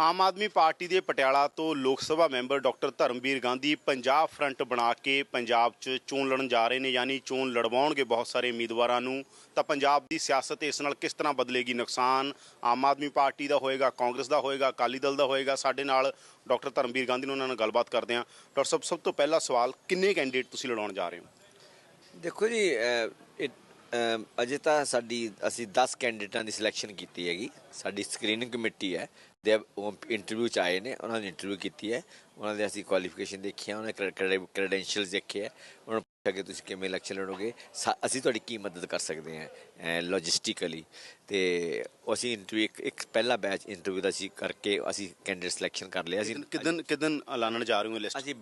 Aam Aadmi party ਦੇ ਪਟਿਆਲਾ ਤੋਂ Lok Sabha member doctor Dharamvir Gandhi Punjab front ਬਣਾ ਕੇ ਪੰਜਾਬ 'ਚ ਚੋਣ ਲੜਨ ਜਾ ਰਹੇ ਨੇ, ਯਾਨੀ ਚੋਣ ਲੜਵਾਉਣਗੇ ਬਹੁਤ ਸਾਰੇ ਉਮੀਦਵਾਰਾਂ ਨੂੰ। ਤਾਂ ਪੰਜਾਬ ਦੀ ਸਿਆਸਤ ਇਸ ਨਾਲ ਕਿਸ ਤਰ੍ਹਾਂ ਬਦਲੇਗੀ ਨੁਕਸਾਨ? ਆਮ ਆਦਮੀ ਪਾਰਟੀ ਦਾ ਹੋਏਗਾ, ਕਾਂਗਰਸ ਦਾ ਹੋਏਗਾ, ਅਕਾਲੀ ਦਲ ਦਾ ਹੋਏਗਾ, ਸਾਡੇ ਨਾਲ ਡਾਕਟਰ ਧਰਮਵੀਰ ਗਾਂਧੀ ਨੂੰ ਉਹਨਾਂ ਨਾਲ ਗੱਲਬਾਤ ਕਰਦੇ ਹਾਂ। ਡਾਕਟਰ ਸਾਹਿਬ, ਸਭ ਤੋਂ ਪਹਿਲਾ ਸਵਾਲ, ਕਿੰਨੇ ਕੈਂਡੀਡੇਟ ਤੁਸੀਂ ਲੜਾਉਣ ਜਾ ਰਹੇ ਹੋ? ਦੇਖੋ ਜੀ ਅਜੇ ਤਾਂ ਸਾਡੀ, ਅਸੀਂ 10 ਕੈਂਡੀਡੇਟਾਂ ਦੀ ਸਿਲੈਕਸ਼ਨ ਕੀਤੀ ਹੈਗੀ। ਸਾਡੀ ਸਕਰੀਨਿੰਗ ਕਮੇਟੀ ਹੈ। ਦੇ ਉਹ ਇੰਟਰਵਿਊ ਚ ਆਏ ਨੇ ਉਹਨਾਂ ਨੇ ਇੰਟਰਵਿਊ ਕੀਤੀ ਹੈ। ਉਹਨਾਂ ਦੇ ਅਸੀਂ ਕੁਆਲੀਫਿਕੇਸ਼ਨ ਦੇਖਿਆ ਉਹਨਾਂ ਦੇ ਕ੍ਰੈਡੈਂਸ਼ੀਅਲਸ ਦੇਖੇ ਹੈ ਉਹਨਾਂ ਨੂੰ ਪੁੱਛਿਆ ਕਿ ਤੁਸੀਂ ਕਿਵੇਂ ਇਲੈਕਸ਼ਨ ਲੜੋਗੇ? ਅਸੀਂ ਤੁਹਾਡੀ ਕੀ ਮਦਦ ਕਰ ਸਕਦੇ ਹਾਂ ਲੌਜਿਸਟਿਕਲੀ ਤੇ ਅਸੀਂ ਇੰਟਰਵਿਊ ਇੱਕ ਪਹਿਲਾ ਬੈਚ ਇੰਟਰਵਿਊ ਦਾ ਅਸੀਂ ਕਰਕੇ ਅਸੀਂ ਕੈਂਡੀਡੇਟ ਸਿਲੈਕਸ਼ਨ ਕਰ ਲਿਆ। ਅਸੀਂ ਕਿਦਨ ਕਿਦਨ ਐਲਾਨਣ ਜਾ ਰਹੇ ਹੋ ਲਿਸਟ ਅਸੀਂ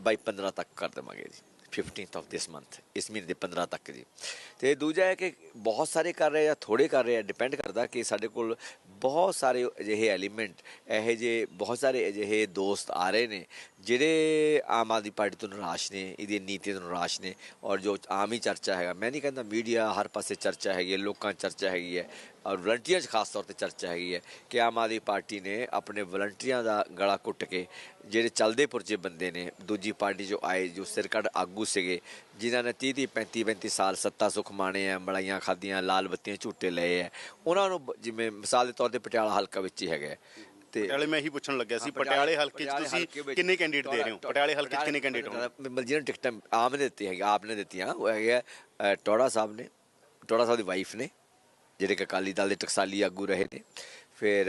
ਬਾਈ 15 ਤੱਕ ਕਰ ਦੇਵਾਂਗੇ ਜੀ। 15th ਆਫ ਦਿਸ ਮੰਥ ਇਸ ਮਹੀਨੇ ਦੇ 15 ਤੱਕ ਜੀ ਤੇ ਦੂਜਾ ਹੈ ਕਿ ਬਹੁਤ ਸਾਰੇ ਕਰ ਰਹੇ ਆ ਥੋੜੇ ਕਰ ਰਹੇ ਆ ਡਿਪੈਂਡ ਕਰਦਾ ਕਿ ਸਾਡੇ ਕੋਲ ਬਹੁਤ ਸਾਰੇ ਅਜਿਹੇ ਐਲੀਮੈਂਟ ਇਹੋ ਜਿਹੇ ਬਹੁਤ ਸਾਰੇ ਅਜਿਹੇ ਦੋਸਤ ਆ ਰਹੇ ਨੇ, ਜਿਹੜੇ ਆਮ ਆਦਮੀ ਪਾਰਟੀ ਤੋਂ ਨਿਰਾਸ਼ ਨੇ ਇਹਦੀ ਨੀਤੀ ਤੋਂ ਨਿਰਾਸ਼ ਨੇ, ਔਰ ਜੋ ਆਮ ਹੀ ਚਰਚਾ ਹੈਗਾ। ਮੈਂ ਨਹੀਂ ਕਹਿੰਦਾ ਮੀਡੀਆ ਹਰ ਪਾਸੇ ਚਰਚਾ ਹੈਗੀ ਹੈ, ਲੋਕਾਂ ਚਰਚਾ ਹੈਗੀ ਹੈ ਔਰ ਵਲੰਟੀਅਰ 'ਚ ਖਾਸ ਤੌਰ ਤੇ ਚਰਚਾ ਹੈਗੀ ਹੈ ਕਿ ਆਮ ਆਦਮੀ ਪਾਰਟੀ ਨੇ ਆਪਣੇ ਵਲੰਟੀਅਰਾਂ ਦਾ ਗਲਾ ਘੁੱਟ ਕੇ ਜਿਹੜੇ ਚੱਲਦੇ ਪੁਰਜੇ ਬੰਦੇ ਨੇ ਦੂਜੀ ਪਾਰਟੀ ਜੋ ਆਏ ਜੋ ਸਿਰਕੱਢ ਆਗੂ ਸੀਗੇ ਜਿਨ੍ਹਾਂ ਨੇ 30 30 35 35 ਸਾਲ ਸੱਤਾ ਸੁਖ ਮਾਣੇ ਆ ਮੜਾਈਆਂ ਖਾਦੀਆਂ ਲਾਲ ਬੱਤੀਆਂ ਝੂਟੇ ਲਏ ਆ ਉਹਨਾਂ ਨੂੰ ਜਿਵੇਂ ਮਿਸਾਲ ਦੇ ਤੌਰ ਤੇ ਪਟਿਆਲਾ ਹਲਕਾ ਵਿੱਚ ਹੀ ਹੈਗਾ। ਤੇ ਪਟਿਆਲੇ ਮੈਂ ਇਹੀ ਪੁੱਛਣ ਲੱਗਿਆ ਸੀ ਪਟਿਆਲੇ ਹਲਕੇ 'ਚ ਤੁਸੀਂ ਕਿੰਨੇ ਕੈਂਡੀਡੇਟ ਦੇ ਰਹੇ ਹੋ ਪਟਿਆਲੇ ਹਲਕੇ 'ਚ ਕਿੰਨੇ ਕੈਂਡੀਡੇਟ ਹੋ ਜਿਹਨਾਂ ਟਿਕਟਾਂ ਆਮ ਨੇ ਦਿੱਤੀ ਹੈਗੀ ਆਪ ਨੇ ਦਿੱਤੀਆਂ ਉਹ ਹੈਗੇ ਟੋੜਾ ਸਾਹਿਬ ਨੇ ਟੋੜਾ ਸਾਹਿਬ ਦੀ ਵਾਈਫ ਨੇ ਜਿਹੜੇ ਕਿ ਅਕਾਲੀ ਦਲ ਦੇ ਟਕਸਾਲੀ ਆਗੂ ਰਹੇ ਨੇ। ਫਿਰ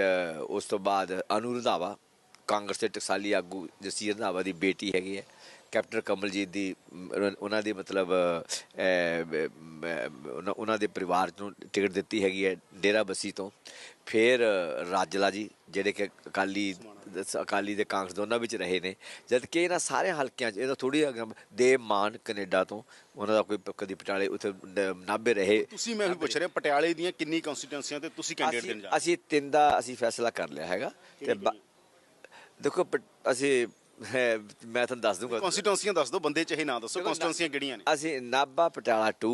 ਉਸ ਤੋਂ ਬਾਅਦ ਅਨੂ ਰੰਧਾਵਾ, ਕਾਂਗਰਸ ਦੇ ਟਕਸਾਲੀ ਆਗੂ ਜਸੀ ਰੰਧਾਵਾ ਦੀ ਬੇਟੀ ਹੈਗੀ ਹੈ। ਕੈਪਟਨ ਕਮਲਜੀਤ ਦੀ ਉਹਨਾਂ- ਉਹਨਾਂ ਦੇ ਮਤਲਬ ਉਹਨਾਂ- ਦੇ ਪਰਿਵਾਰ ਨੂੰ ਟਿਕਟ ਦਿੱਤੀ ਹੈਗੀ ਹੈ ਡੇਰਾ ਬਸੀ ਤੋਂ। ਫਿਰ ਰਾਜਲਾ ਜੀ ਜਿਹੜੇ ਕਿ ਅਕਾਲੀ ਅਕਾਲੀ ਦੇ ਕਾਂਗਰਸ ਦੋਨਾਂ ਵਿੱਚ ਰਹੇ ਨੇ। ਜਦ ਕਿ ਇਹਨਾਂ ਸਾਰੇ ਹਲਕਿਆਂ 'ਚ ਇਹਦਾ ਥੋੜੀ ਦੇਵ ਮਾਨ ਕੈਨੇਡਾ ਤੋਂ ਉਹਨਾਂ ਦਾ ਕੋਈ ਕਦੀ ਪਟਿਆਲੇ ਉੱਥੇ ਨ- ਨਾਭੇ ਰਹੇ। ਤੁਸੀਂ ਮੈਂ ਵੀ ਪੁੱਛ ਰਿਹਾ ਪਟਿਆਲੇ ਦੀਆਂ ਕਿੰਨੀ ਕਨਸਟੀਟੈਂਸੀਆਂ ਤੇ ਤੁਸੀਂ ਕੈਂਡੀਡੇਟ ਦੇਣ ਜਾ ਅਸੀਂ ਤਿੰਨ ਦਾ ਅਸੀਂ ਫੈਸਲਾ ਕਰ ਲਿਆ ਹੈਗਾ ਤੇ ਦੇਖੋ ਅਸੀਂ ਮੈਂ ਤੁਹਾਨੂੰ ਦੱਸ ਦੂੰਗਾ। ਕਨਸਟੀਟੈਂਸੀਆਂ ਦੱਸ ਦਿਓ ਬੰਦੇ ਚਾਹੇ ਨਾ ਦੱਸੋ ਕਨਸਟੀਟੈਂਸੀਆਂ ਕਿਹੜੀਆਂ ਨੇ? ਅਸੀਂ ਨਾਭਾ ਪਟਿਆਲਾ 2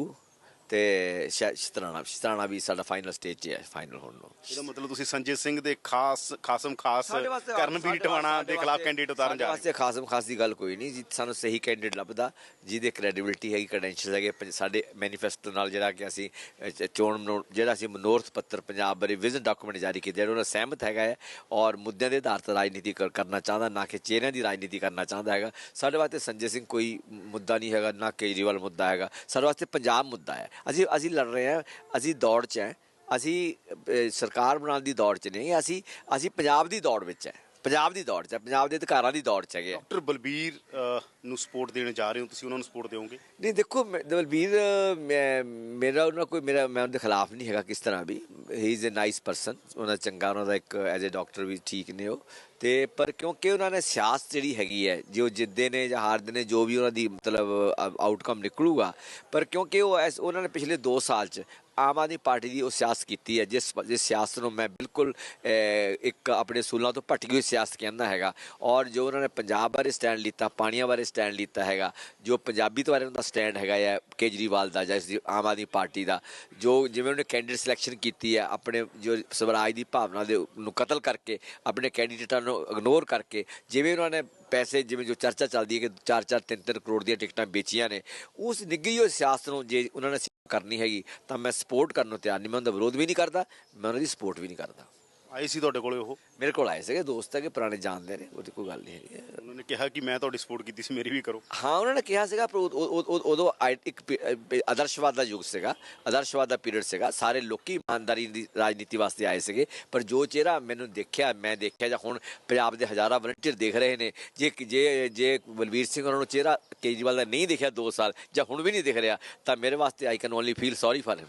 ਤੇ ਸ਼ਤਰਾਣਾ ਸ਼ਤਰਾਣਾ ਵੀ ਸਾਡਾ ਫਾਈਨਲ ਸਟੇਜ 'ਚ ਹੈ ਫਾਈਨਲ ਹੋਣ ਨੂੰ। ਇਹਦਾ ਮਤਲਬ ਤੁਸੀਂ ਸੰਜੇ ਸਿੰਘ ਦੇ ਖਾਸ ਖਾਸਮ ਖਾਸ ਕਰਨਵੀਰ ਟਵਾਣਾ ਦੇ ਖਿਲਾਫ ਕੈਂਡੀਡੇਟ ਉਤਾਰਨ ਜਾ ਸਾਡੇ ਰਹੇ ਵਾਸਤੇ ਖਾਸਮ ਖਾਸ ਦੀ ਗੱਲ ਕੋਈ ਨਹੀਂ ਜੀ ਸਾਨੂੰ ਸਹੀ ਕੈਂਡੀਡੇਟ ਲੱਭਦਾ ਜਿਹਦੇ ਕ੍ਰੈਡੀਬਿਲਿਟੀ ਹੈਗੀ ਕ੍ਰੈਡੈਂਸ਼ੀਅਲ ਹੈਗੇ ਸਾਡੇ ਮੈਨੀਫੈਸਟੋ ਨਾਲ ਜਿਹੜਾ ਕਿ ਅਸੀਂ ਚੋਣ ਮਨੋ- ਜਿਹੜਾ ਅਸੀਂ ਮਨੋਰਥ ਪੱਤਰ ਪੰਜਾਬ ਬਾਰੇ ਵਿਜ਼ਨ ਡਾਕੂਮੈਂਟ ਜਾਰੀ ਕੀਤਾ ਜਿਹੜਾ ਉਹਨਾਂ ਸਹਿਮਤ ਹੈਗਾ ਹੈ ਔਰ ਮੁੱਦਿਆਂ ਦੇ ਆਧਾਰ ਤੇ ਰਾਜਨੀਤੀ ਕਰ- ਕਰਨਾ ਚਾਹੁੰਦਾ ਨਾ ਕਿ ਚਿਹਰਿਆਂ ਦੀ ਰਾਜਨੀਤੀ ਕਰਨਾ ਚਾਹੁੰਦਾ ਹੈਗਾ। ਸਾਡੇ ਵਾਸਤੇ ਸੰਜੇ ਸਿੰਘ ਕੋਈ ਮੁੱਦਾ ਨਹੀਂ ਹੈਗਾ ਨਾ ਕੇਜਰੀਵਾਲ ਮੁੱਦਾ ਹੈਗਾ। ਸਾਡੇ ਵਾਸਤੇ ਪੰਜਾਬ ਮੁੱਦਾ ਹੈ। ਅਸੀਂ ਅਸੀਂ ਲੜ ਰਹੇ ਹਾਂ, ਅਸੀਂ ਦੌੜ 'ਚ ਹੈ, ਅਸੀਂ ਸਰਕਾਰ ਬਣਾਉਣ ਦੀ ਦੌੜ 'ਚ ਨਹੀਂ, ਅਸੀਂ ਅਸੀਂ ਪੰਜਾਬ ਦੀ ਦੌੜ ਵਿੱਚ ਹੈ। ਪੰਜਾਬ ਦੀ ਦੌੜ 'ਚ ਹੈ ਪੰਜਾਬ ਦੇ ਅਧਿਕਾਰਾਂ ਦੀ ਦੌੜ 'ਚ ਹੈਗੇ ਆ। ਡਾਕਟਰ ਬਲਬੀਰ ਨੂੰ ਸਪੋਰਟ ਦੇਣ ਜਾ ਰਹੇ ਹੋ ਤੁਸੀਂ ਉਹਨਾਂ ਨੂੰ ਸਪੋਰਟ ਦਿਓਗੇ? ਨਹੀਂ ਦੇਖੋ ਮੈਂ- ਮੈਂ ਮੇਰਾ ਉਹਨਾਂ ਕੋਈ ਮੇਰਾ ਮੈਂ ਉਹਦੇ ਖਿਲਾਫ ਨਹੀਂ ਹੈਗਾ ਕਿਸ ਤਰ੍ਹਾਂ ਵੀ। He is a nice person ਉਹਨਾਂ ਚੰਗਾ ਉਹਨਾਂ ਦਾ ਇੱਕ ਐਜ਼ ਅ ਡਾਕਟਰ ਵੀ ਠੀਕ ਨੇ ਉਹ। ਤੇ ਪਰ ਕਿਉਂਕਿ ਉਹਨਾਂ ਨੇ ਸਿਆਸਤ ਜਿਹੜੀ ਹੈਗੀ ਹੈ ਜੋ ਜਿੱਦੇ ਨੇ ਜਾਂ ਹਾਰਦੇ ਨੇ ਜੋ ਵੀ ਉਹਨਾਂ ਦੀ ਮਤਲਬ ਆਊਟਕਮ ਨਿਕਲੂਗਾ ਪਰ ਕਿਉਂਕਿ ਉਹ ਐਸ- ਉਹਨਾਂ ਨੇ ਪਿਛਲੇ 2 ਸਾਲ ਚ ਆਮ ਆਦਮੀ ਪਾਰਟੀ ਦੀ ਉਹ ਸਿਆਸਤ ਕੀਤੀ ਹੈ, ਜਿਸ ਜਿਸ ਸਿਆਸਤ ਨੂੰ ਮੈਂ ਬਿਲਕੁਲ ਇੱਕ ਆਪਣੇ ਸੂਲਾਂ ਤੋਂ ਭਟਕੀ ਹੋਈ ਸਿਆਸਤ ਕਹਿੰਦਾ ਹੈਗਾ। ਔਰ ਜੋ ਉਹਨਾਂ ਨੇ ਪੰਜਾਬ ਬਾਰੇ ਸਟੈਂਡ ਲਿੱਤਾ, ਪਾਣੀਆਂ ਬਾਰੇ ਸਟੈਂਡ ਲਿੱਤਾ ਹੈਗਾ, ਜੋ ਪੰਜਾਬੀ ਬਾਰੇ ਉਹਨਾਂ ਦਾ ਸਟੈਂਡ ਹੈਗਾ ਹੈ, ਕੇਜਰੀਵਾਲ ਦਾ ਜਾਂ ਇਸ ਆਮ ਆਦਮੀ ਪਾਰਟੀ ਦਾ, ਜੋ ਜਿਵੇਂ ਉਹਨੇ ਕੈਂਡੀਡੇਟ ਸਿਲੈਕਸ਼ਨ ਕੀਤੀ ਹੈ, ਆਪਣੇ ਜੋ ਸਵਰਾਜ ਦੀ ਭਾਵਨਾ ਦੇ ਨੂੰ ਕਤਲ ਕਰਕੇ, ਆਪਣੇ ਕੈਂਡੀਡੇਟਾਂ ਨੂੰ ਇਗਨੋਰ ਕਰਕੇ, ਜਿਵੇਂ ਉਹਨਾਂ ਨੇ ਪੈਸੇ, ਜਿਵੇਂ ਜੋ ਚਰਚਾ ਚੱਲਦੀ ਹੈ ਕਿ 4-4 3-3 ਕਰੋੜ ਦੀਆਂ ਟਿਕਟਾਂ ਵੇਚੀਆਂ ਨੇ, ਉਸ ਨਿੱਘੀ ਹੋਈ ਸਿਆਸਤ ਨੂੰ ਜੇ ਉਹਨਾਂ ਨੇ ਕਰਨੀ ਹੈਗੀ, ਤਾਂ ਮੈਂ ਸਪੋਰਟ ਕਰਨ ਨੂੰ ਤਿਆਰ ਨਹੀਂ, ਮੈਂ ਉਹਦਾ ਵਿਰੋਧ ਵੀ ਨਹੀਂ ਕਰਦਾ, ਮੈਂ ਉਹਨਾਂ ਦੀ ਸਪੋਰਟ ਵੀ ਨਹੀਂ ਕਰਦਾ। ਆਏ ਸੀ ਤੁਹਾਡੇ ਕੋਲੇ ਉਹ? ਮੇਰੇ ਕੋਲ ਆਏ ਸੀਗੇ ਦੋਸਤ ਹੈਗੇ ਪੁਰਾਣੇ ਜਾਣਦੇ ਨੇ ਉਹਦੀ ਕੋਈ ਗੱਲ ਨਹੀਂ ਹੈਗੀ। ਉਹਨਾਂ ਨੇ ਕਿਹਾ ਕਿ ਮੈਂ ਤੁਹਾਡੀ ਸਪੋਰਟ ਕੀਤੀ ਸੀ ਮੇਰੀ ਵੀ ਕਰੋ। ਹਾਂ ਉਹਨਾਂ ਨੇ ਕਿਹਾ ਸੀਗਾ ਪਰ ਉਦ- ਉਦ- ਉਦ- ਉਦੋਂ ਆਈ- ਇੱਕ ਪੀ- ਅਹ ਆਦਰਸ਼ਵਾਦ ਦਾ ਯੁੱਗ ਸੀਗਾ ਆਦਰਸ਼ਵਾਦ ਦਾ ਪੀਰੀਅਡ ਸੀਗਾ। ਸਾਰੇ ਲੋਕੀ ਇਮਾਨਦਾਰੀ ਦੀ ਰਾਜਨੀਤੀ ਵਾਸਤੇ ਆਏ ਸੀਗੇ ਪਰ ਜੋ ਚਿਹਰਾ ਮੈਨੂੰ ਦੇਖਿਆ ਮੈਂ ਦੇਖਿਆ ਜਾਂ ਹੁਣ ਪੰਜਾਬ ਦੇ ਹਜ਼ਾਰਾਂ ਵਲੰਟੀਅਰ ਦੇਖ ਰਹੇ ਨੇ ਜੇ ਜੇ ਜੇ ਬਲਵੀਰ ਸਿੰਘ ਉਹਨਾਂ ਨੂੰ ਚਿਹਰਾ ਕੇਜਰੀਵਾਲ ਦਾ ਨਹੀਂ ਦਿਖਿਆ 2 ਸਾਲ ਜਾਂ ਹੁਣ ਵੀ ਨਹੀਂ ਦਿਖ ਰਿਹਾ ਤਾਂ ਮੇਰੇ ਵਾਸਤੇ I can only feel sorry for him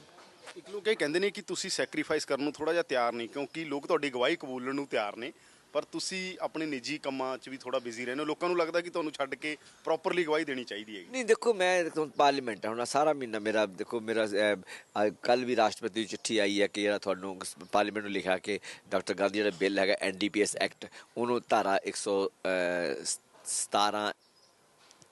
ਇੱਕ ਲੋਕ ਇਹ ਕਹਿੰਦੇ ਨੇ ਕਿ ਤੁਸੀਂ ਸੈਕਰੀਫਾਈਸ ਕਰਨ ਨੂੰ ਥੋੜਾ ਜਿਹਾ ਤਿਆਰ ਨਹੀਂ, ਕਿਉਂਕਿ ਲੋਕ ਤੁਹਾਡੀ ਗਵਾਹੀ ਕਬੂਲਣ ਨੂੰ ਤਿਆਰ ਨੇ, ਪਰ ਤੁਸੀਂ ਆਪਣੇ ਨਿੱਜੀ ਕੰਮਾਂ 'ਚ ਵੀ ਥੋੜਾ ਬਿਜ਼ੀ ਰਹਿੰਦੇ ਹੋ। ਲੋਕਾਂ ਨੂੰ ਲੱਗਦਾ ਕਿ ਤੁਹਾਨੂੰ ਛੱਡ ਕੇ ਪ੍ਰੋਪਰਲੀ ਗਵਾਹੀ ਦੇਣੀ ਚਾਹੀਦੀ ਹੈਗੀ। ਨਹੀਂ, ਦੇਖੋ, ਮੈਂ ਹੁਣ ਪਾਰਲੀਮੈਂਟ ਹੈ ਹੁਣ ਸਾਰਾ ਮਹੀਨਾ ਮੇਰਾ, ਦੇਖੋ, ਮੇਰਾ ਕੱਲ ਵੀ ਰਾਸ਼ਟਰਪਤੀ ਦੀ ਚਿੱਠੀ ਆਈ ਹੈ ਕਿ ਜਿਹੜਾ ਤੁਹਾਨੂੰ ਪਾਰਲੀਮੈਂਟ ਨੂੰ ਲਿਖਿਆ ਕਿ ਡਾਕਟਰ ਗਾਂਧੀ ਜਿਹੜਾ ਬਿੱਲ ਹੈਗਾ ਐਨਡੀਪੀਐਸ ਐਕਟ ਉਹਨੂੰ ਧਾਰਾ 117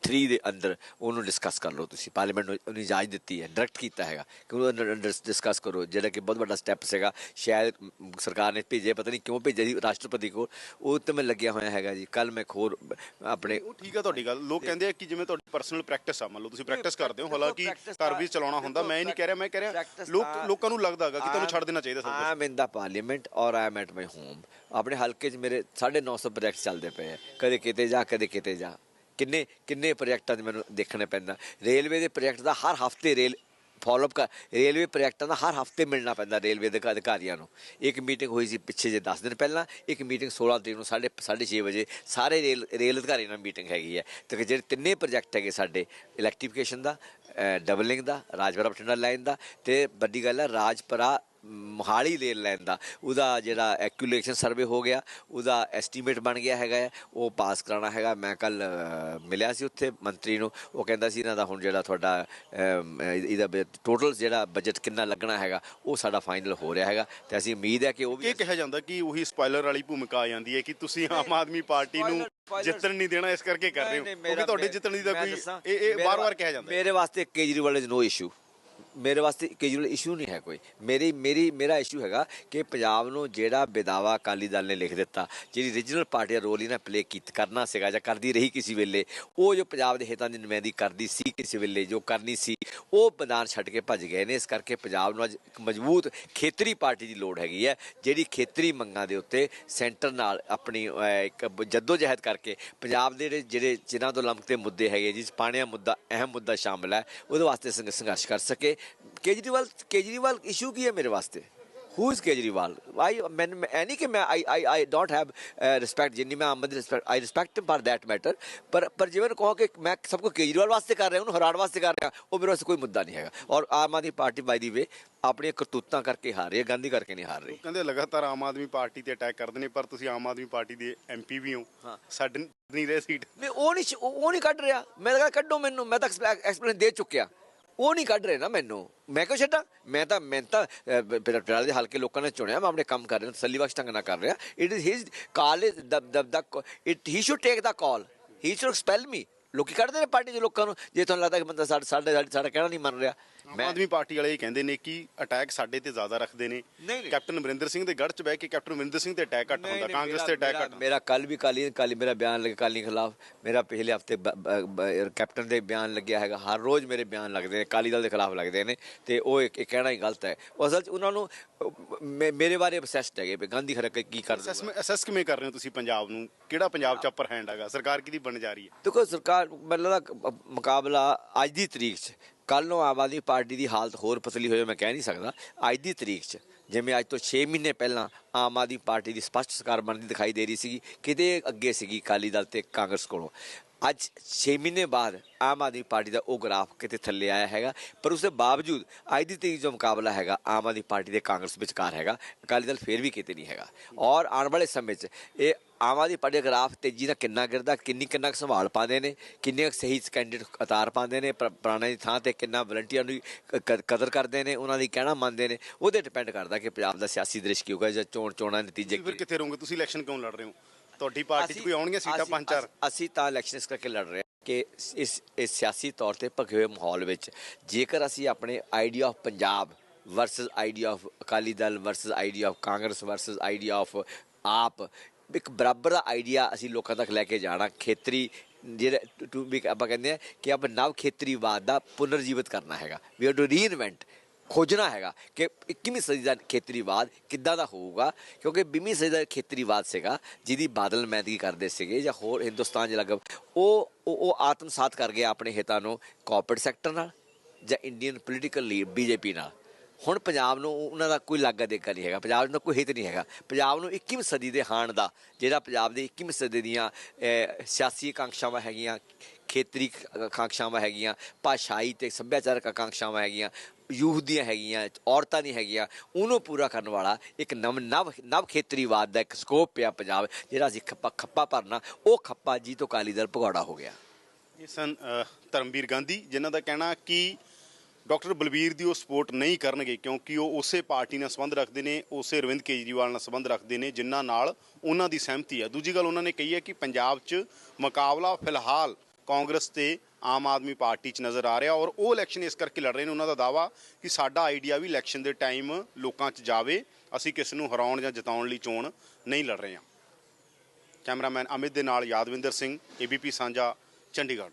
3 ਦੇ ਅੰਦਰ ਉਹਨੂੰ ਡਿਸਕਸ ਕਰ ਲਓ ਤੁਸੀਂ। ਪਾਰਲੀਮੈਂਟ ਨੂੰ ਉਹਨੂੰ ਇਜਾਜ਼ਤ ਦਿੱਤੀ ਹੈ ਡਾਇਰੈਕਟ ਕੀਤਾ ਹੈਗਾ। ਕਿ ਉਹਨੂੰ ਡਿਸਕਸ ਕਰੋ? ਜਿਹੜਾ ਕਿ ਬਹੁਤ ਵੱਡਾ ਸਟੈਪ ਸੀਗਾ ਸ਼ਾਇਦ ਸਰਕਾਰ ਨੇ ਭੇਜੇ ਪਤਾ ਨਹੀਂ ਕਿਉਂ ਭੇਜਿਆ ਸੀ ਰਾਸ਼ਟਰਪਤੀ ਕੋਲ। ਉਹ ਤੇ ਮੈਂ ਲੱਗਿਆ ਹੋਇਆ ਹੈਗਾ ਜੀ। ਕੱਲ ਮੈਂ ਖੋਰ ਆਪਣੇ ਉਹ ਠੀਕ ਆ ਤੁਹਾਡੀ ਗੱਲ। ਲੋਕ ਕਹਿੰਦੇ ਆ ਕਿ ਜਿਵੇਂ ਤੁਹਾਡੀ ਪਰਸਨਲ ਪ੍ਰੈਕਟਿਸ ਆ ਮੰਨ ਲਓ ਤੁਸੀਂ ਪ੍ਰੈਕਟਿਸ ਕਰਦੇ ਹੋ। ਹਾਲਾਂਕਿ ਘਰ ਵੀ ਚਲਾਉਣਾ ਹੁੰਦਾ ਮੈਂ ਇਹ ਨਹੀਂ ਕਹਿ ਰਿਹਾ ਮੈਂ ਕਹਿ ਰਿਹਾ ਲੋਕ ਲੋਕਾਂ ਨੂੰ ਲੱਗਦਾ ਹੈਗਾ ਕਿ ਤੁਹਾਨੂੰ ਛੱਡ ਦੇਣਾ ਚਾਹੀਦਾ ਸਭ ਕੁਝ ਆਮ ਇਨ ਦਾ ਪਾਰਲੀਮੈਂਟ ਔਰ I am at my home ਆਪਣੇ ਹਲਕੇ 'ਚ ਮੇਰੇ 950 ਪ੍ਰੋਜੈਕਟ ਚੱਲਦੇ ਪਏ ਕਦੇ ਕਿਤੇ ਜਾ ਕਦੇ ਕਿਤੇ ਜਾ। ਕਿੰਨੇ ਕਿੰਨੇ ਪ੍ਰੋਜੈਕਟਾਂ 'ਚ ਮੈਨੂੰ ਦੇਖਣੇ ਪੈਂਦਾ। ਰੇਲਵੇ ਦੇ ਪ੍ਰੋਜੈਕਟ ਦਾ ਹਰ ਹਫ਼ਤੇ ਰੇਲ ਫਾਲੋਅਪ ਕਰ ਰੇਲਵੇ ਪ੍ਰੋਜੈਕਟਾਂ ਦਾ ਹਰ ਹਫ਼ਤੇ ਮਿਲਣਾ ਪੈਂਦਾ ਰੇਲਵੇ ਦੇ ਅਧਿਕਾਰੀਆਂ ਨੂੰ। ਇੱਕ ਮੀਟਿੰਗ ਹੋਈ ਸੀ ਪਿੱਛੇ ਜੇ 10 ਦਿਨ ਪਹਿਲਾਂ, ਇੱਕ ਮੀਟਿੰਗ 16 ਤਰੀਕ ਨੂੰ 6:30 ਵਜੇ, ਸਾਰੇ ਰੇਲ ਰੇਲ ਅਧਿਕਾਰੀਆਂ ਨਾਲ ਮੀਟਿੰਗ ਹੈਗੀ ਹੈ। ਤੇ ਜਿਹੜੇ ਤਿੰਨੇ ਪ੍ਰੋਜੈਕਟ ਹੈਗੇ ਸਾਡੇ ਇਲੈਕਟ੍ਰੀਫਿਕੇਸ਼ਨ ਦਾ ਡਬਲਿੰਗ ਦਾ ਰਾਜਪੁਰਾ ਬਠਿੰਡਾ ਲਾਈਨ ਦਾ, ਤੇ ਵੱਡੀ ਗੱਲ ਹੈ ਰਾਜਪੁਰਾ ਮੋਹਾਲੀ ਰੇਲ ਲਾਈਨ ਦਾ ਉਹਦਾ ਜਿਹੜਾ ਐਕੂਲੇਸ਼ਨ ਸਰਵੇ ਹੋ ਗਿਆ ਉਹਦਾ ਐਸਟੀਮੇਟ ਬਣ ਗਿਆ ਹੈਗਾ ਉਹ ਪਾਸ ਕਰਾਉਣਾ ਹੈਗਾ। ਮੈਂ ਕੱਲ ਮਿਲਿਆ ਸੀ ਉੱਥੇ ਮੰਤਰੀ ਨੂੰ ਉਹ ਕਹਿੰਦਾ ਸੀ ਇਹਨਾਂ ਦਾ ਹੁਣ ਜਿਹੜਾ ਤੁਹਾਡਾ ਇਹਦਾ ਟੋਟਲ ਜਿਹੜਾ ਬਜਟ ਕਿੰਨਾ ਲੱਗਣਾ ਹੈਗਾ ਉਹ ਸਾਡਾ ਫਾਈਨਲ ਹੋ ਰਿਹਾ ਹੈਗਾ ਤੇ ਅਸੀਂ ਉਮੀਦ ਹੈ ਕਿ ਉਹ ਵੀ ਇਹ ਕਿਹਾ ਜਾਂਦਾ ਕਿ ਉਹੀ ਸਪਾਇਲਰ ਵਾਲੀ ਭੂਮਿਕਾ ਆ ਜਾਂਦੀ ਹੈ ਕਿ ਤੁਸੀਂ ਆਮ ਆਦਮੀ ਪਾਰਟੀ ਨੂੰ ਜਿੱਤਣ ਨਹੀਂ ਦੇਣਾ ਇਸ ਕਰਕੇ ਕਰ ਰਹੇ ਹੋ। ਕਿਉਂਕਿ ਤੁਹਾਡੇ ਜਿੱਤਣ ਦੀ ਤਾਂ ਕੋਈ ਇਹ ਇਹ ਵਾਰ-ਵਾਰ ਕਿਹਾ ਜਾਂਦਾ ਮੇਰੇ ਵਾਸਤੇ ਕੇਜਰੀਵਾਲ ਇਜ਼ ਨੋ ਇਸ਼ੂ ਮੇਰੇ ਵਾਸਤੇ ਕੇਜਰੀਵਾਲ ਇਸ਼ੂ ਨਹੀਂ ਹੈ ਕੋਈ। ਮੇਰੀ ਮੇਰੀ, ਮੇਰਾ ਇਸ਼ੂ ਹੈਗਾ ਕਿ ਪੰਜਾਬ ਨੂੰ ਜਿਹੜਾ ਬੇਦਾਵਾ ਅਕਾਲੀ ਦਲ ਨੇ ਲਿਖ ਦਿੱਤਾ, ਜਿਹੜੀ ਰੀਜਨਲ ਪਾਰਟੀ ਦਾ ਰੋਲ ਇਹਨਾਂ ਨਾ ਪਲੇ ਕੀਤ ਕਰਨਾ ਸੀਗਾ ਜਾਂ ਕਰਦੀ ਰਹੀ ਕਿਸੇ ਵੇਲੇ, ਉਹ ਜੋ ਪੰਜਾਬ ਦੇ ਹਿੱਤਾਂ ਦੀ ਨੁਮਾਇੰਦੀ ਕਰਦੀ ਸੀ ਕਿਸੇ ਵੇਲੇ, ਜੋ ਕਰਨੀ ਸੀ, ਉਹ ਮੈਦਾਨ ਛੱਡ ਕੇ ਭੱਜ ਗਏ ਨੇ। ਇਸ ਕਰਕੇ ਪੰਜਾਬ ਨੂੰ ਅੱਜ ਇੱਕ ਮਜ਼ਬੂਤ ਖੇਤਰੀ ਪਾਰਟੀ ਦੀ ਲੋੜ ਹੈਗੀ ਹੈ, ਜਿਹੜੀ ਖੇਤਰੀ ਮੰਗਾਂ ਦੇ ਉੱਤੇ ਸੈਂਟਰ ਨਾਲ ਆਪਣੀ ਇੱਕ ਜੱਦੋ ਜਹਿਦ ਕਰਕੇ ਪੰਜਾਬ ਦੇ ਜਿਹੜੇ ਜਿਹੜੇ ਜਿਨ੍ਹਾਂ ਤੋਂ ਲੰਮਕਦੇ ਮੁੱਦੇ ਹੈਗੇ, ਜਿਸ ਪਾਣਿਆ ਮੁੱਦਾ, ਅਹਿਮ ਮੁੱਦਾ ਸ਼ਾਮਲ ਹੈ, ਉਹਦੇ ਵਾਸਤੇ ਸੰਘ- ਸੰਘਰਸ਼ ਕਰ ਸਕੇ। ਕੇਜਰੀਵਾਲ ਕੇਜਰੀਵਾਲ ਇਸ਼ੂ ਕੀ ਹੈ ਮੇਰੇ ਵਾਸਤੇ who is Kejriwal I mean any कि मैं I I I don't have respect जिन्नी मैं Ahmad respect I respect for that matter पर पर जिਵੇਂ ਕਹੋ ਕਿ ਮੈਂ ਸਭ ਕੋ ਕੇਜਰੀਵਾਲ ਵਾਸਤੇ ਕਰ ਰਿਹਾ ਉਹਨੂੰ ਹਰਾੜ ਵਾਸਤੇ ਕਰ ਰਿਹਾ ਉਹ ਮੇਰੇ ਵਾਸਤੇ ਕੋਈ ਮੁੱਦਾ ਨਹੀਂ ਹੈਗਾ ਔਰ ਆਮ ਆਦਮੀ ਪਾਰਟੀ ਬਾਈ ਦੀ ਵੇ ਆਪਣੀਆਂ ਕਰਤੂਤਾਂ ਕਰਕੇ ਹਾਰ ਰਹੀ ਹੈ ਗਾਂਧੀ ਕਰਕੇ ਨਹੀਂ ਹਾਰ ਰਹੀ ਕਹਿੰਦੇ ਲਗਾਤਾਰ ਆਮ ਆਦਮੀ ਪਾਰਟੀ ਤੇ ਅਟੈਕ ਕਰਦੇ ਨੇ ਪਰ ਤੁਸੀਂ ਆਮ ਆਦਮੀ ਪਾਰਟੀ ਦੇ ਐਮਪੀ ਵੀ ਹੋ ਸਾਡੇ ਨਹੀਂ ਰਹੇ ਸੀਟ ਨਹੀਂ ਉਹ ਨਹੀਂ ਉਹ ਨਹੀਂ ਕੱਢ ਰਿਹਾ ਮੈਂ ਤਾਂ ਕੱਢੋ ਮੈਨੂੰ ਮੈਂ ਤਾਂ ਐਕਸਪਲੇਨ ਦੇ ਚੁੱਕਿਆ ਉਹ ਨਹੀਂ ਕੱਢ ਰਹੇ ਨਾ ਮੈਨੂੰ। ਮੈਂ ਕਿਉਂ ਛੱਡਾਂ। ਮੈਂ ਤਾਂ ਮੈਂ ਤਾਂ ਪਟਿਆਲੇ ਦੇ ਹਲਕੇ ਲੋਕਾਂ ਨੇ ਚੁਣਿਆ, ਮੈਂ ਆਪਣੇ ਕੰਮ ਕਰ ਰਿਹਾ ਤਸੱਲੀਬਖਸ਼ ਢੰਗ ਨਾਲ ਕਰ ਰਿਹਾ। It is his call is the the it he should take the call he should spell me ਲੋਕੀ ਕੱਢਦੇ ਨੇ ਪਾਰਟੀ ਦੇ ਲੋਕਾਂ ਨੂੰ। ਜੇ ਤੁਹਾਨੂੰ ਲੱਗਦਾ ਕਿ ਬੰਦਾ ਸਾਡਾ ਸਾਡਾ ਸਾਡਾ ਕਹਿਣਾ ਨਹੀਂ ਮੰਨ ਰਿਹਾ। ਆਮ ਆਦਮੀ ਪਾਰਟੀ ਵਾਲੇ ਇਹ ਕਹਿੰਦੇ ਨੇ ਕਿ ਅਟੈਕ ਸਾਡੇ ਤੇ ਜ਼ਿਆਦਾ ਰੱਖਦੇ ਨੇ। ਕੈਪਟਨ ਅਮਰਿੰਦਰ ਸਿੰਘ ਦੇ ਗੜ੍ਹ 'ਚ ਬਹਿ ਕੇ ਕੈਪਟਨ ਅਮਰਿੰਦਰ ਸਿੰਘ ਤੇ ਅਟੈਕ ਘੱਟ ਹੁੰਦਾ ਕਾਂਗਰਸ ਤੇ ਅਟੈਕ ਘੱਟ ਮੇਰਾ ਕੱਲ ਵੀ ਕਾਲੀ ਕਾਲੀ ਮੇਰਾ ਬਿਆਨ ਲੱਗੇ ਕਾਲੀ ਖਿਲਾਫ। ਮੇਰਾ ਪਿਛਲੇ ਹਫ਼ਤੇ ਕੈਪਟਨ ਦੇ ਬਿਆਨ ਲੱਗਿਆ ਹੈਗਾ। ਹਰ ਰੋਜ਼ ਮੇਰੇ ਬਿਆਨ ਲੱਗਦੇ ਨੇ ਕਾਲੀ ਦਲ ਦੇ ਖਿਲਾਫ ਲੱਗਦੇ ਨੇ ਤੇ ਉਹ ਇੱਕ ਇੱਕ ਕਹਿਣਾ ਹੀ ਗਲਤ ਹੈ। ਉਹ ਅਸਲ 'ਚ ਉਹਨਾਂ ਨੂੰ ਮੇਰੇ ਬਾਰੇ ਅਬਸੈਸਡ ਹੈਗੇ ਵੀ ਗਾਂਧੀ ਖਰੇ ਕੀ ਕਰ ਅਸੈਸਮੈਂਟ ਅਸੈਸ ਕਿਵੇਂ ਕਰ ਰਹੇ ਹੋ ਤੁਸੀਂ ਪੰਜਾਬ ਨੂੰ? ਕਿਹੜਾ ਪੰਜਾਬ 'ਚ ਅਪਰ ਹੈਂਡ ਹੈਗਾ? ਸਰਕਾਰ ਕਿਹਦੀ ਬਣ ਜਾ ਰਹੀ ਹੈ? ਦੇਖੋ ਸਰਕਾਰ ਮੈਨੂੰ ਲੱਗਦਾ ਕ- ਮੁਕਾਬਲਾ ਅੱਜ ਦੀ ਤਰੀਕ 'ਚ ਕੱਲ ਨੂੰ ਆਮ ਆਦਮੀ ਪਾਰਟੀ ਦੀ ਹਾਲਤ ਹੋਰ ਪਤਲੀ ਹੋਏ ਮੈਂ ਕਹਿ ਨਹੀਂ ਸਕਦਾ। ਅੱਜ ਦੀ ਤਰੀਕ 'ਚ, ਜਿਵੇਂ ਅੱਜ ਤੋਂ 6 ਮਹੀਨੇ ਪਹਿਲਾਂ ਆਮ ਆਦਮੀ ਪਾਰਟੀ ਦੀ ਸਪਸ਼ਟ ਸਰਕਾਰ ਬਣਦੀ ਦਿਖਾਈ ਦੇ ਰਹੀ ਸੀਗੀ, ਕਿਤੇ ਅੱਗੇ ਸੀਗੀ ਅਕਾਲੀ ਦਲ ਤੇ ਕਾਂਗਰਸ ਕੋਲੋਂ। ਅੱਜ 6 ਮਹੀਨੇ ਬਾਅਦ ਆਮ ਆਦਮੀ ਪਾਰਟੀ ਦਾ ਉਹ ਗ੍ਰਾਫ ਕਿਤੇ ਥੱਲੇ ਆਇਆ ਹੈਗਾ ਪਰ ਉਸ ਦੇ ਬਾਵਜੂਦ ਅੱਜ ਦੀ ਤਰੀਕ ਜੋ ਮੁਕਾਬਲਾ ਹੈਗਾ ਆਮ ਆਦਮੀ ਪਾਰਟੀ ਦੇ ਕਾਂਗਰਸ ਵਿਚਕਾਰ ਹੈਗਾ ਅਕਾਲੀ ਦਲ ਫੇਰ ਵੀ ਕਿਤੇ ਨਹੀਂ ਹੈਗਾ। ਔਰ ਆਉਣ ਵਾਲੇ ਸਮੇਂ 'ਚ ਇਹ ਆਮ ਆਦਮੀ ਪਾਰਟੀ ਦਾ ਗ੍ਰਾਫ ਤੇਜ਼ੀ ਨਾਲ ਕਿੰਨਾ ਗਿਰਦਾ ਕਿੰਨੀ ਕਿੰਨਾ ਕੁ ਸੰਭਾਲ ਪਾਉਂਦੇ ਨੇ ਕਿੰਨੇ ਸਹੀ ਕੈਂਡੀਡੇਟ ਉਤਾਰ ਪਾਉਂਦੇ ਨੇ ਪੁਰਾਣੇ ਦੀ ਥਾਂ ਤੇ ਕਿੰਨਾ ਵਲੰਟੀਅਰ ਨੂੰ ਕਦਰ ਕਰਦੇ ਨੇ ਉਹਨਾਂ ਦੀ ਕਹਿਣਾ ਮੰਨਦੇ ਨੇ ਉਹਦੇ ਡਿਪੈਂਡ ਕਰਦਾ ਕਿ ਪੰਜਾਬ ਦਾ ਸਿਆਸੀ ਦ੍ਰਿਸ਼ ਕੀ ਹੋਊਗਾ ਜਾਂ ਚੋਣ ਚੋਣਾਂ ਦੇ ਨਤੀਜੇ ਫਿਰ ਕਿੱਥੇ ਰਹੋਗੇ? ਤੁਸੀਂ ਇਲੈਕਸ਼ਨ ਕਿਉਂ ਲੜ ਰਹੇ ਹੋ? ਤੁਹਾਡੀ ਪਾਰਟੀ 'ਚ ਕੋਈ ਆਉਣਗੀਆਂ ਸੀਟਾਂ ਪੰਜ ਚਾਰ? ਅਸੀਂ- ਤਾਂ ਇਲੈਕਸ਼ਨ ਇਸ ਕਰਕੇ ਲੜ ਰਹੇ ਹਾਂ ਕਿ ਇਸ ਇਸ ਸਿਆਸੀ ਤੌਰ ਤੇ ਹੋਏ ਮਾਹੌਲ ਵਿੱਚ ਜੇਕਰ ਅਸੀਂ ਆਪਣੇ idea of Punjab versus idea of Akali Dal versus idea of Congress versus idea of AAP ਇੱਕ ਬਰਾਬਰ ਦਾ ਆਈਡੀਆ ਅਸੀਂ ਲੋਕਾਂ ਤੱਕ ਲੈ ਕੇ ਜਾਣਾ ਖੇਤਰੀ ਜਿਹੜਾ ਟੂ ਵੀ ਆਪਾਂ ਕਹਿੰਦੇ ਆ ਕਿ ਆਪਾਂ ਨਵ ਖੇਤਰੀਵਾਦ ਦਾ ਪੁਨਰਜੀਵਿਤ ਕਰਨਾ ਹੈਗਾ। ਵੀ ਹੈਵ ਟੂ ਰੀਇਨਵੈਂਟ ਖੋਜਣਾ ਹੈਗਾ ਕਿ 21ਵੀਂ ਸਦੀ ਦਾ ਖੇਤਰੀਵਾਦ ਕਿੱਦਾਂ ਦਾ ਹੋਊਗਾ, ਕਿਉਂਕਿ 20ਵੀਂ ਸਦੀ ਦਾ ਖੇਤਰੀਵਾਦ ਸੀਗਾ, ਜਿਹਦੀ ਬਾਦਲ ਮਹਿੰਦਗੀ ਕਰਦੇ ਸੀਗੇ ਜਾਂ ਹੋਰ ਹਿੰਦੁਸਤਾਨ ਚ ਲਗਭ ਉਹ ਉਹ ਉਹ ਆਤਮਸਾਤ ਕਰ ਗਿਆ ਆਪਣੇ ਹਿੱਤਾਂ ਨੂੰ ਕਾਰਪੋਰੇਟ ਸੈਕਟਰ ਨਾਲ ਜਾਂ ਇੰਡੀਅਨ ਪੋਲੀਟੀਕਲ ਲੀਡ ਬੀਜੇਪੀ ਨਾਲ। ਹੁਣ ਪੰਜਾਬ ਨੂੰ ਉਹਨਾਂ ਦਾ ਕੋਈ ਲਾਗਾ ਦੇਗਾ ਨਹੀਂ ਹੈਗਾ, ਪੰਜਾਬ ਨੂੰ ਕੋਈ ਹਿੱਤ ਨਹੀਂ ਹੈਗਾ। ਪੰਜਾਬ ਨੂੰ 21ਵੀਂ ਸਦੀ ਦੇ ਹਾਣ ਦਾ, ਜਿਹੜਾ ਪੰਜਾਬ ਦੀ 21ਵੀਂ ਸਦੀ ਦੀਆਂ ਸਿਆਸੀ ਆਕਾਂਖਸ਼ਾਵਾਂ ਹੈਗੀਆਂ, ਖੇਤਰੀ ਆਕਾਂਖਸ਼ਾਵਾਂ ਹੈਗੀਆਂ, ਭਾਸ਼ਾਈ ਤੇ ਸੱਭਿਆਚਾਰਕ ਆਕਾਂਖਸ਼ਾਵਾਂ ਹੈਗੀਆਂ ਯੂਥ ਦੀਆਂ ਹੈਗੀਆਂ, ਔਰਤਾਂ ਦੀਆਂ ਹੈਗੀਆਂ, ਉਹਨੂੰ ਪੂਰਾ ਕਰਨ ਵਾਲਾ ਇੱਕ ਨਵ ਨਵ ਨਵ ਖੇਤਰੀਵਾਦ ਦਾ ਇੱਕ ਸਕੋਪ ਪਿਆ ਪੰਜਾਬ, ਜਿਹੜਾ ਅਸੀਂ ਖੱਪਾ ਖੱਪਾ ਭਰਨਾ, ਉਹ ਖੱਪਾ ਜੀ ਤੋਂ ਕਾਲੀ ਦਲ ਭਗੌੜਾ ਹੋ ਗਿਆ। ਇਹ ਸਨ ਧਰਮਵੀਰ ਗਾਂਧੀ, ਜਿਨ੍ਹਾਂ ਦਾ ਕਹਿਣਾ ਕਿ ਡਾਕਟਰ ਬਲਬੀਰ ਦੀ ਉਹ ਸਪੋਰਟ ਨਹੀਂ ਕਰਨਗੇ, ਕਿਉਂਕਿ ਉਹ ਉਸੇ ਪਾਰਟੀ ਨਾਲ ਸੰਬੰਧ ਰੱਖਦੇ ਨੇ, ਉਸੇ ਅਰਵਿੰਦ ਕੇਜਰੀਵਾਲ ਨਾਲ ਸੰਬੰਧ ਰੱਖਦੇ ਨੇ, ਜਿਨ੍ਹਾਂ ਨਾਲ ਉਹਨਾਂ ਦੀ ਸਹਿਮਤੀ ਹੈ। ਦੂਜੀ ਗੱਲ ਉਹਨਾਂ ਨੇ ਕਹੀ ਹੈ ਕਿ ਪੰਜਾਬ 'ਚ ਮੁਕਾਬਲਾ ਫਿਲਹਾਲ ਕਾਂਗਰਸ ਤੇ ਆਮ ਆਦਮੀ ਪਾਰਟੀ 'ਚ ਨਜ਼ਰ ਆ ਰਿਹਾ ਔਰ ਉਹ ਇਲੈਕਸ਼ਨ ਇਸ ਕਰਕੇ ਲੜ ਰਹੇ ਨੇ, ਉਹਨਾਂ ਦਾ ਦਾਵਾ ਕਿ ਸਾਡਾ ਆਈਡੀਆ ਵੀ ਇਲੈਕਸ਼ਨ ਦੇ ਟਾਈਮ ਲੋਕਾਂ 'ਚ ਜਾਵੇ, ਅਸੀਂ ਕਿਸ ਨੂੰ ਹਰਾਉਣ ਜਾਂ ਜਿਤਾਉਣ ਲਈ ਚੋਣ ਨਹੀਂ ਲੜ ਰਹੇ ਹਾਂ। ਕੈਮਰਾਮੈਨ ਅਮਿਤ ਦੇ ਨਾਲ ਯਾਦਵਿੰਦਰ ਸਿੰਘ ਏਬੀਪੀ ਸਾਂਝਾ, ਚੰਡੀਗੜ੍ਹ।